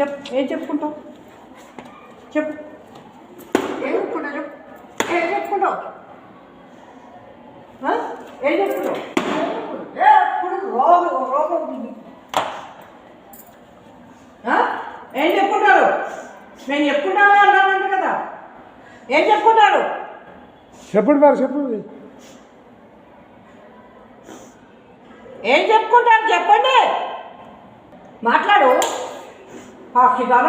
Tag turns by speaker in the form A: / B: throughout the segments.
A: చెప్ ఏం చెప్పుకుంటావు? చెప్పు. ఏం చెప్పుకుంటావు చెప్పు? ఏం చెప్పుకుంటావు? ఏం చెప్పుకుంటావు? ఏ, ఎప్పుడు రోగం రోగం? ఏం చెప్పుకుంటారు? నేను చెప్పుకుంటాను అన్నానంట కదా. ఏం చెప్పుకుంటారు?
B: చెప్పండి మరి చెప్పండి
A: ఏం చెప్పుకుంటారు చెప్పండి. మాట్లాడు. పాక్షికాల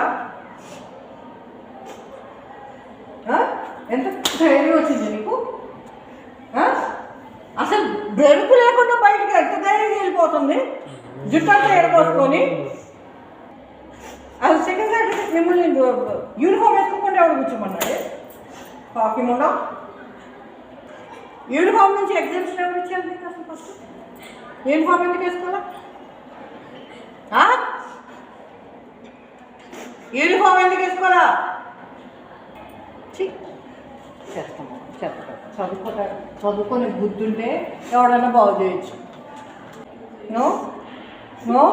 A: ఎంత ధైర్యం వచ్చింది నీకు? అసలు బెరుకు లేకుండా బయటకు ఎంత ధైర్యం వెళ్ళిపోతుంది? జుట్టంతా ఎడపోసుకొని అసలు సెకండ్ సర్టిఫికేట్ మిమ్మల్ని యూనిఫామ్ వేసుకోకుండా ఎవడు కూర్చోమన్నాడు కాకి ముండ? యూనిఫామ్ నుంచి ఎగ్జామ్షన్ ఎవరు ఇచ్చారు నీకు అసలు ఫస్ట్ యూనిఫామ్ ఎందుకు వేసుకోవాలా? యూనిఫామ్ ఎందుకు వేసుకోవాలా? ఛీ, చేస్తాము చెత్త చదువుకో చదువుకొని బుద్ధి ఉంటే ఎవడన్నా బాగు చేయొచ్చు. No? No?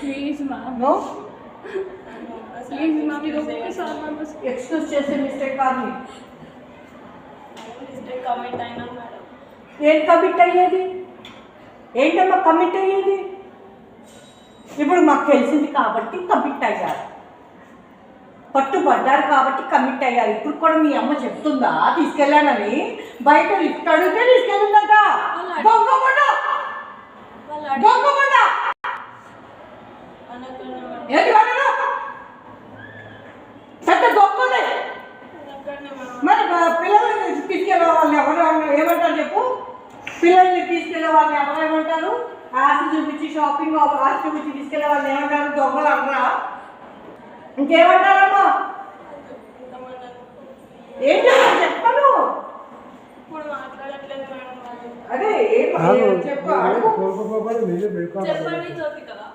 C: Please
A: no
C: please ఒక్కసారి
A: ఎక్స్క్యూజ్ చేసే మిస్టేక్ కాదు.
C: మిస్టేక్ కమిట్ అయినా
A: ఏం కమిట్ అయ్యేది? ఏంటమ్మా కమిట్ అయ్యేది? ఇప్పుడు మాకు తెలిసింది కాబట్టి కమిట్ అయ్యారు. పట్టుబడ్డారు కాబట్టి కమిట్ అయ్యారు. ఇప్పుడు కూడా మీ అమ్మ చెప్తుందా? తీసుకెళ్ళానని? బయట లిఫ్ట్ అడిగితే తీసుకెళ్ళిందట
C: వాళ్ళు
A: మరి పిల్లల్ని తీసుకెళ్ళే వాళ్ళని ఎవరు ఏమంటారు చెప్పు? పిల్లల్ని తీసుకెళ్ళే వాళ్ళని ఎవరు ఏమంటారు? ఆశ చూపించి షాపింగ్ ఆశ చూపించి తీసుకెళ్ళే వాళ్ళని ఏమంటారు? దొంగలు అనరా ఇంకేమంటారమ్మా ఏం చెప్పాలి చెప్పను?
C: ఇప్పుడు మాట్లాడట్లేదు మేడం
A: అదే ఏం చెప్పు
C: చెప్పండి కదా